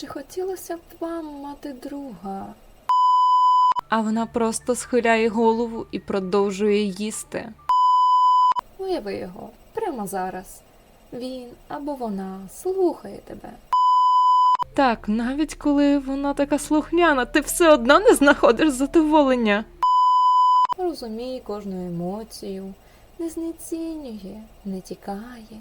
Чи хотілося б вам мати друга? А вона просто схиляє голову і продовжує їсти. Уяви його прямо зараз. Він або вона слухає тебе. Так, навіть коли вона така слухняна, ти все одно не знаходиш задоволення. Розуміє кожну емоцію, не знецінює, не тікає.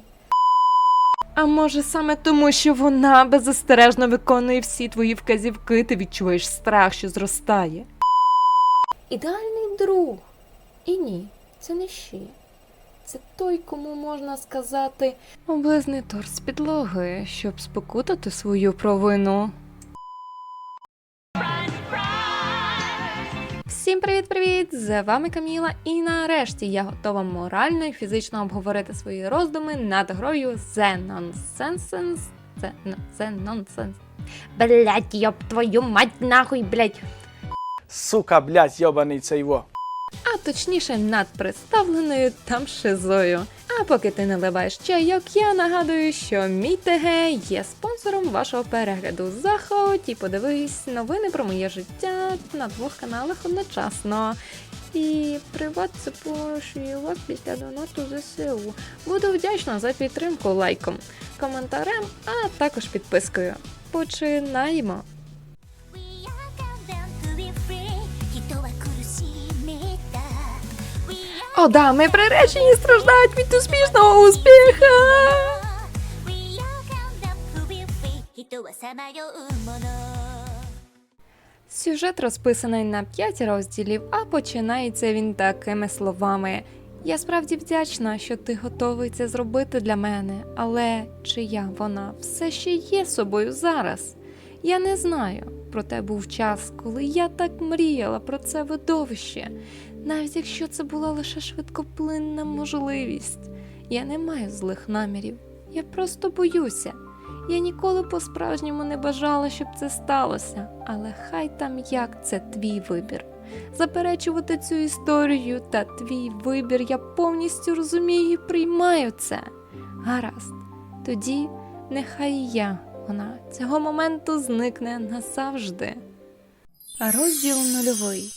А може саме тому, що вона беззастережно виконує всі твої вказівки, ти відчуєш страх, що зростає. Ідеальний друг. І ні, це не ще. Це той, кому можна сказати Облизни торс підлоги, щоб спокутати свою провину. Привіт-привіт! З вами Каміла, і нарешті я готова морально і фізично обговорити свої роздуми над грою The Nonsense. Це, The Nonsense. Блять, йоб твою мать нахуй, блять! Сука, блять, йобаний цей во. А точніше над представленою там шизою. А поки ти наливаєш чайок, я нагадую, що мій ТГ є спонсором вашого перегляду. Заходь і подивись новини про моє життя на двох каналах одночасно. І приват це пошива після донату ЗСУ. Буду вдячна за підтримку лайком, коментарем, а також підпискою. Починаємо! О, да, ми приречені страждають від успішного успіха. Сюжет розписаний на 5 розділів, а починається він такими словами. Я справді вдячна, що ти готовий це зробити для мене, але чия вона все ще є собою зараз? Я не знаю. Проте був час, коли я так мріяла про це видовище, навіть якщо це була лише швидкоплинна можливість. Я не маю злих намірів, я просто боюся. Я ніколи по-справжньому не бажала, щоб це сталося, але хай там як це твій вибір. Заперечувати цю історію та твій вибір я повністю розумію і приймаю це. Гаразд, тоді нехай я, вона цього моменту зникне назавжди. Розділ нульовий.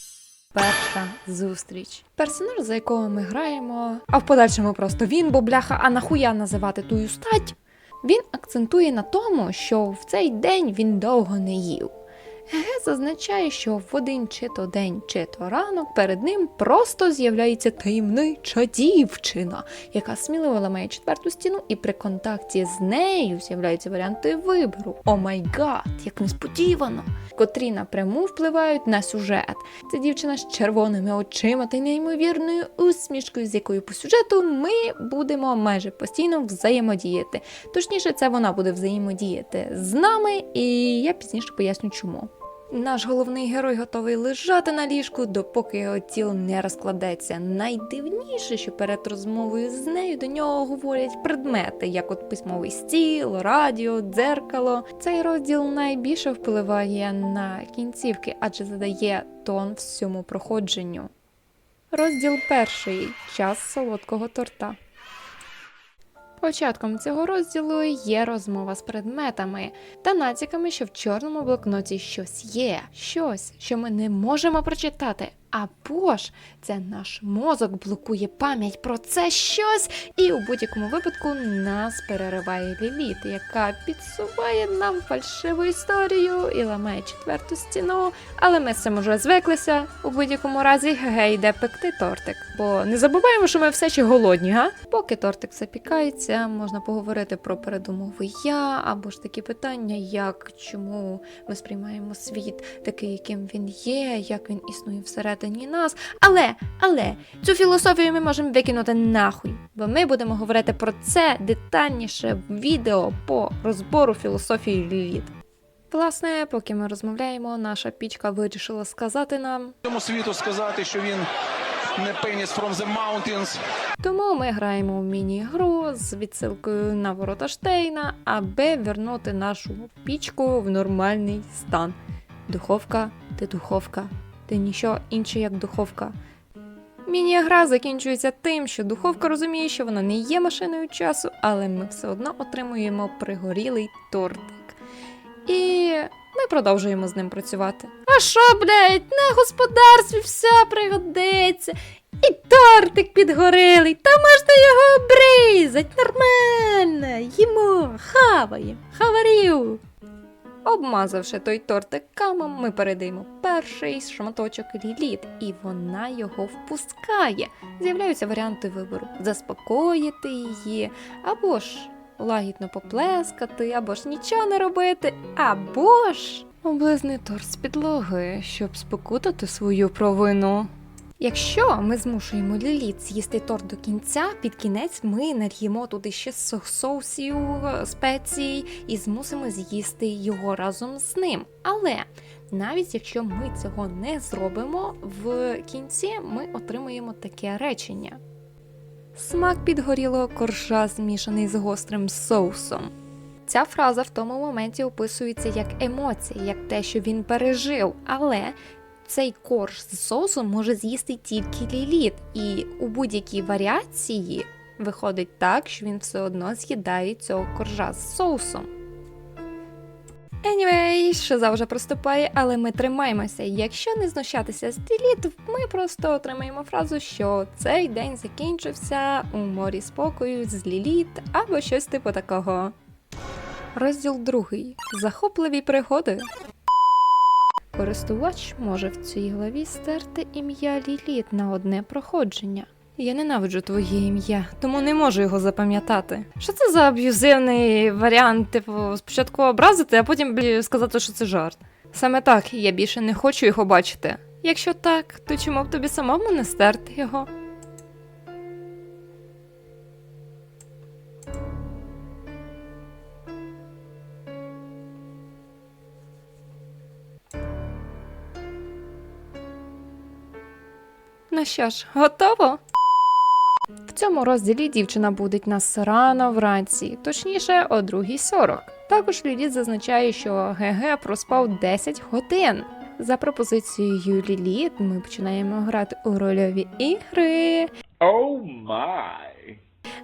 Перша зустріч. Персонаж, за якого ми граємо, а в подальшому просто він, бо бляха, а нахуя називати тую стать? Він акцентує на тому, що в цей день він довго не їв. ГГ зазначає, що в один чи то день, чи то ранок перед ним просто з'являється таємнича дівчина, яка сміливо ламає четверту стіну, і при контакті з нею з'являються варіанти вибору. О май гад, як несподівано, котрі напряму впливають на сюжет. Це дівчина з червоними очима та неймовірною усмішкою, з якою по сюжету ми будемо майже постійно взаємодіяти. Точніше, це вона буде взаємодіяти з нами, і я пізніше поясню чому. Наш головний герой готовий лежати на ліжку, допоки його тіло не розкладеться. Найдивніше, що перед розмовою з нею до нього говорять предмети, як от письмовий стіл, радіо, дзеркало. Цей розділ найбільше впливає на кінцівки, адже задає тон всьому проходженню. Розділ перший час солодкого торта. Початком цього розділу є розмова з предметами та натяками, що в чорному блокноті щось є, щось, що ми не можемо прочитати. Або ж це наш мозок блокує пам'ять про це щось, і у будь-якому випадку нас перериває ліліт, яка підсуває нам фальшиву історію і ламає четверту стіну. Але ми з цим уже звиклися. У будь-якому разі ГГ йде пекти тортик. Бо не забуваємо, що ми все ще голодні, га? Поки тортик запікається, можна поговорити про передумови я, або ж такі питання, як чому ми сприймаємо світ такий, яким він є, як він існує всередині нас. Але, але цю філософію ми можемо викинути нахуй, бо ми будемо говорити про це детальніше в відео по розбору філософії Ліліт. Власне, поки ми розмовляємо, наша пічка вирішила сказати нам. цьому світу сказати, що він не пеніс from the mountains. Тому ми граємо в міні-гру з відсилкою на ворота Штейна, аби вернути нашу пічку в нормальний стан. Духовка, ти духовка, ти ніщо інше, як духовка. Міні-гра закінчується тим, що духовка розуміє, що вона не є машиною часу, але ми все одно отримуємо пригорілий тортик. І ми продовжуємо з ним працювати. А що, блядь, на господарстві все пригодиться. І тортик підгорилий, та можна його обрізать нормально. Їмо, хаваємо, хаварів. Обмазавши той тортик камом, ми передаємо перший шматочок ліліт, і вона його впускає. З'являються варіанти вибору: заспокоїти її, або ж лагідно поплескати, або ж нічого не робити, або ж облизни торт з підлоги, щоб спокутати свою провину. Якщо ми змушуємо Ліліт з'їсти торт до кінця, під кінець ми нальємо туди ще со- соусів, е, спецій і змусимо з'їсти його разом з ним. Але навіть якщо ми цього не зробимо, в кінці ми отримуємо таке речення. Смак підгорілого коржа змішаний з гострим соусом. Ця фраза в тому моменті описується як емоція, як те, що він пережив, але цей корж з соусом може з'їсти тільки ліліт, і у будь-якій варіації виходить так, що він все одно з'їдає цього коржа з соусом. Anyway, шиза вже проступає, але ми тримаємося. Якщо не знущатися з ліліт, ми просто отримаємо фразу, що цей день закінчився у морі спокою з ліліт або щось типу такого. Розділ другий. Захопливі пригоди. Користувач може в цій главі стерти ім'я Ліліт на одне проходження. Я ненавиджу твоє ім'я, тому не можу його запам'ятати. Що це за аб'юзивний варіант, типу, спочатку образити, а потім блі, сказати, що це жарт. Саме так, я більше не хочу його бачити. Якщо так, то чому б тобі самому не стерти його? Ну що ж, готово? В цьому розділі дівчина будить нас рано вранці, точніше о 2.40. Також Ліліт зазначає, що ГГ проспав 10 годин. За пропозицією Ліліт ми починаємо грати у рольові ігри, Oh my.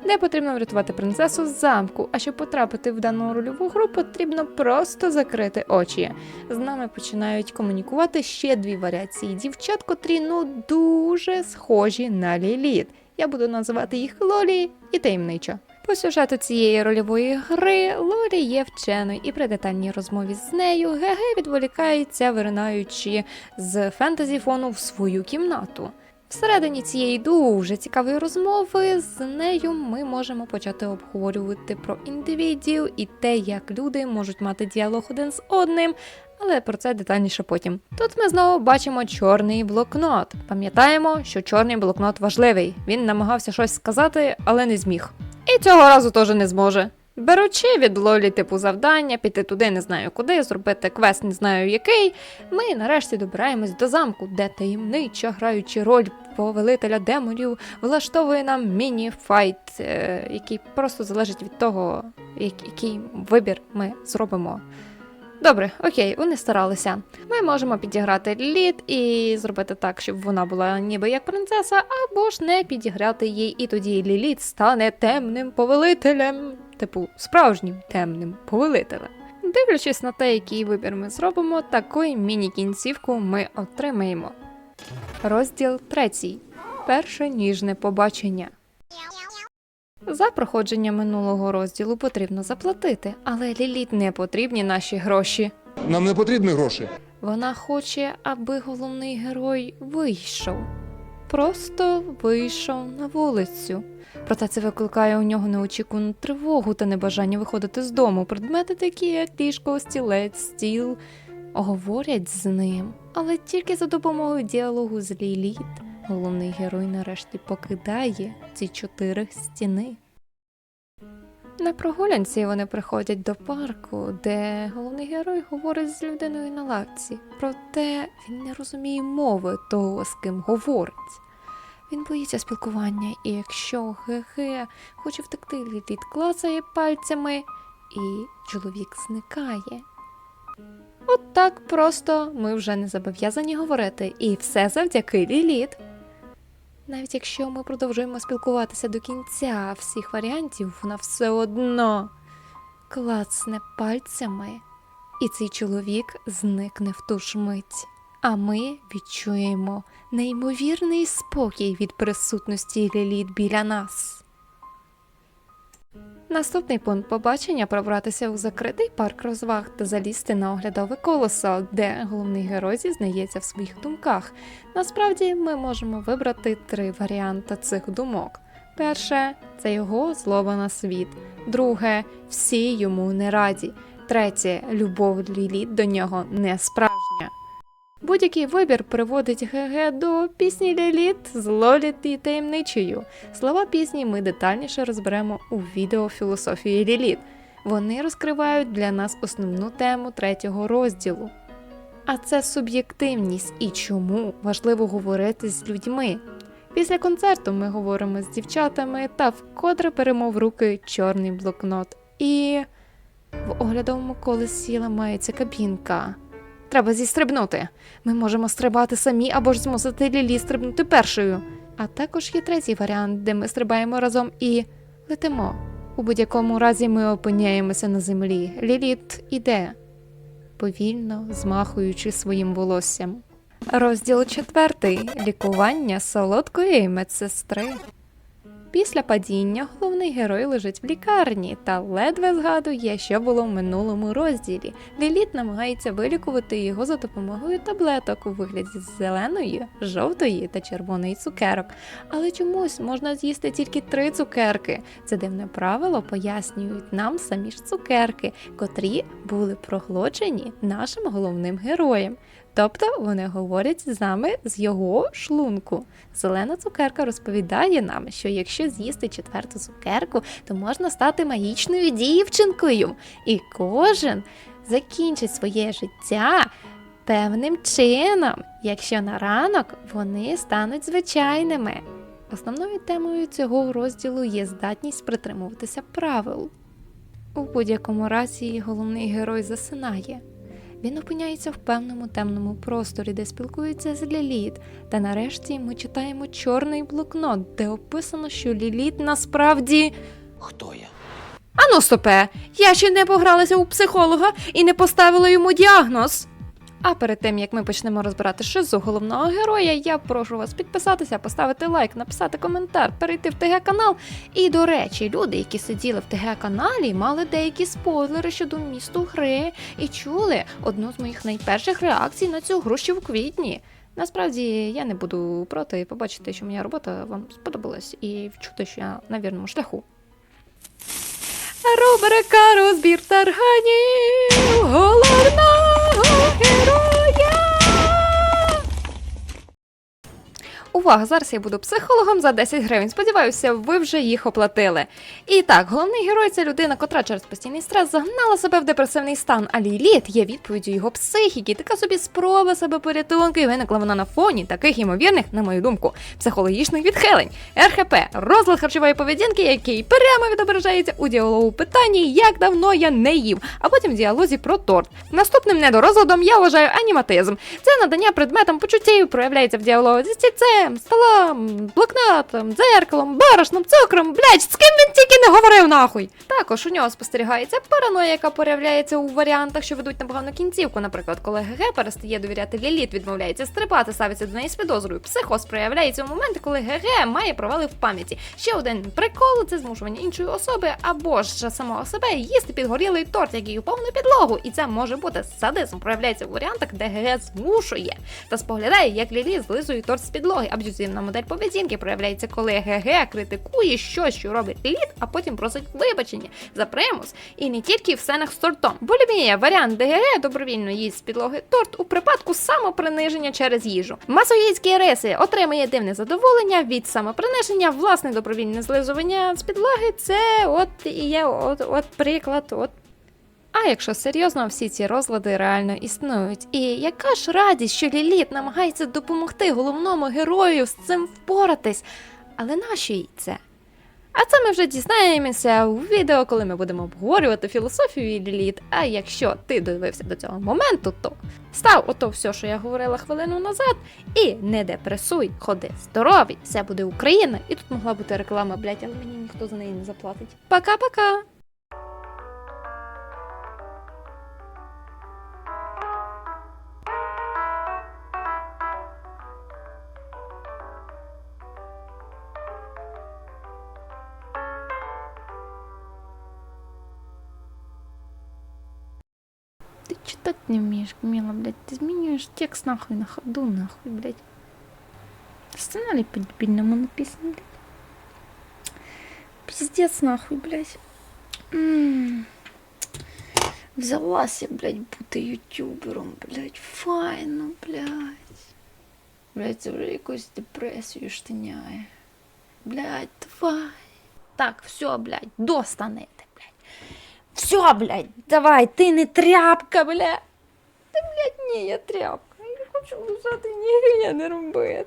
Де потрібно врятувати принцесу з замку. А щоб потрапити в дану рольову гру, потрібно просто закрити очі. З нами починають комунікувати ще дві варіації дівчат, котрі ну дуже схожі на Ліліт. Я буду називати їх Лолі і таємничо. По сюжету цієї рольової гри Лолі є вченою, і при детальній розмові з нею ГГ відволікається, виринаючи з фентезі фону в свою кімнату. Всередині цієї дуже цікавої розмови з нею ми можемо почати обговорювати про індивідів і те, як люди можуть мати діалог один з одним, але про це детальніше потім. Тут ми знову бачимо чорний блокнот. Пам'ятаємо, що чорний блокнот важливий. Він намагався щось сказати, але не зміг. І цього разу теж не зможе. Беручи від Лолі типу завдання, піти туди не знаю куди, зробити квест не знаю який, ми нарешті добираємось до замку, де таємничо граючи роль повелителя демонів, влаштовує нам міні-файт, е, який просто залежить від того, як- який вибір ми зробимо. Добре, окей, вони старалися. Ми можемо підіграти Ліліт і зробити так, щоб вона була ніби як принцеса, або ж не підіграти їй, і тоді Ліліт стане темним повелителем, типу справжнім темним повелителем. Дивлячись на те, який вибір ми зробимо, такою міні-кінцівку ми отримаємо. Розділ третій. Перше ніжне побачення. За проходження минулого розділу потрібно заплатити, але Ліліт не потрібні наші гроші. Нам не потрібні гроші. Вона хоче, аби головний герой вийшов. Просто вийшов на вулицю. Проте це викликає у нього неочікувану тривогу та небажання виходити з дому. Предмети такі, як ліжко, стілець, стіл, говорять з ним. Але тільки за допомогою діалогу з Ліліт головний герой нарешті покидає ці чотири стіни. На прогулянці вони приходять до парку, де головний герой говорить з людиною на лавці. Проте він не розуміє мови того, з ким говорить. Він боїться спілкування, і якщо ГГ хоче втекти, Ліліт клацає пальцями, і чоловік зникає. От так просто ми вже не зобов'язані говорити, і все завдяки Ліліт. Навіть якщо ми продовжуємо спілкуватися до кінця всіх варіантів, вона все одно клацне пальцями і цей чоловік зникне в ту ж мить. А ми відчуємо неймовірний спокій від присутності Ліліт біля нас. Наступний пункт побачення пробратися у закритий парк розваг та залізти на оглядове колесо, де головний герой зізнається в своїх думках. Насправді ми можемо вибрати три варіанти цих думок. Перше це його злоба на світ. Друге всі йому не раді. Третє любов Ліліт до нього не справжня. Будь-який вибір приводить ГГ до пісні Ліліт з Лоліт і таємничою. Слова пісні ми детальніше розберемо у відео філософії Ліліт. Вони розкривають для нас основну тему третього розділу. А це суб'єктивність і чому важливо говорити з людьми. Після концерту ми говоримо з дівчатами та вкотре беремо в руки чорний блокнот. І в оглядовому колесі ламається кабінка. Треба зістрибнути. Ми можемо стрибати самі або ж змусити Лілі стрибнути першою. А також є третій варіант, де ми стрибаємо разом і летимо. У будь-якому разі ми опиняємося на землі. Ліліт іде, повільно змахуючи своїм волоссям. Розділ четвертий. Лікування солодкої медсестри. Після падіння головний герой лежить в лікарні та ледве згадує, що було в минулому розділі. Ліліт намагається вилікувати його за допомогою таблеток у вигляді зеленої, жовтої та червоної цукерок. Але чомусь можна з'їсти тільки три цукерки. Це дивне правило пояснюють нам самі ж цукерки, котрі були проглочені нашим головним героєм. Тобто вони говорять з нами з його шлунку. Зелена цукерка розповідає нам, що якщо з'їсти четверту цукерку, то можна стати магічною дівчинкою, і кожен закінчить своє життя певним чином, якщо на ранок вони стануть звичайними. Основною темою цього розділу є здатність притримуватися правил. У будь-якому разі головний герой засинає. Він опиняється в певному темному просторі, де спілкується з Ліліт. Та нарешті ми читаємо чорний блокнот, де описано, що Ліліт насправді. Хто я? Ану, стопе! Я ще не погралася у психолога і не поставила йому діагноз. А перед тим як ми почнемо розбирати шизу головного героя, я прошу вас підписатися, поставити лайк, написати коментар, перейти в ТГ канал. І до речі, люди, які сиділи в ТГ каналі, мали деякі спойлери щодо місту гри і чули одну з моїх найперших реакцій на цю гру ще в квітні. Насправді я не буду проти побачити, що моя робота вам сподобалась, і вчути, що я на вірному шляху. Рубрика розбір тарганів головного героя. Увага! Зараз я буду психологом за 10 гривень. Сподіваюся, ви вже їх оплатили. І так, головний герой це людина, котра через постійний стрес загнала себе в депресивний стан, а Ліліт є відповіддю його психіки. Така собі спроба себе порятунку, і виникла вона на фоні таких ймовірних, на мою думку, психологічних відхилень. РХП розлад харчової поведінки, який прямо відображається у діалогу питанні, як давно я не їв, а потім в діалозі про торт. Наступним недорозладом я вважаю аніматизм. Це надання предметам почуттів проявляється в діалозі зі стільцем, столом, блокнотом, дзеркалом, борошном, цукром, блядь, з ким він тільки не говорив нахуй. Також у нього спостерігається параноя, яка проявляється у варіантах, що ведуть на погану кінцівку. Наприклад, коли ГГ перестає довіряти Ліліт, відмовляється стрибати, ставиться до неї з підозрою. Психоз проявляється у моменти, коли ГГ має провали в пам'яті. Ще один прикол це змушування іншої особи або ж самого себе їсти підгорілий торт, який упав на підлогу. І це може бути садизм. Проявляється у варіантах, де ГГ змушує та споглядає, як Лілі злизує торт з підлоги. Аб'юзивна модель поведінки проявляється, коли ГГ критикує щось, що робить Ліліт, а потім просить вибачення за примус. І не тільки в сценах з тортом. Булімія варіант, де ГГ добровільно їсть з підлоги торт у припадку самоприниження через їжу. Масоїдські риси отримує дивне задоволення від самоприниження, власне добровільне злизування з підлоги. Це от і є от, от приклад, от а якщо серйозно, всі ці розлади реально існують. І яка ж радість, що Ліліт намагається допомогти головному герою з цим впоратись. Але нащо їй це? А це ми вже дізнаємося у відео, коли ми будемо обговорювати філософію Ліліт. А якщо ти дивився до цього моменту, то став ото все, що я говорила хвилину назад, і не депресуй, ходи здоровий, все буде Україна. І тут могла бути реклама, блять, але мені ніхто за неї не заплатить. Пока-пока! не вмієш, Міла, блядь. Ти змінюєш текст нахуй на ходу, нахуй, блядь. Сценарій по-дебільному написаний, блядь. Пиздец, нахуй, блядь. М. Взялася, блядь, бути ютубером, блядь. Файно, блядь. Блядь, це вже якусь депресію штиняє. Блядь, давай. Так, все, блядь, достанете, блядь. Все, блядь, давай, ти не тряпка, блядь. Блядь, ні, я тряпка. Я хочу лежати, ні, я не робити.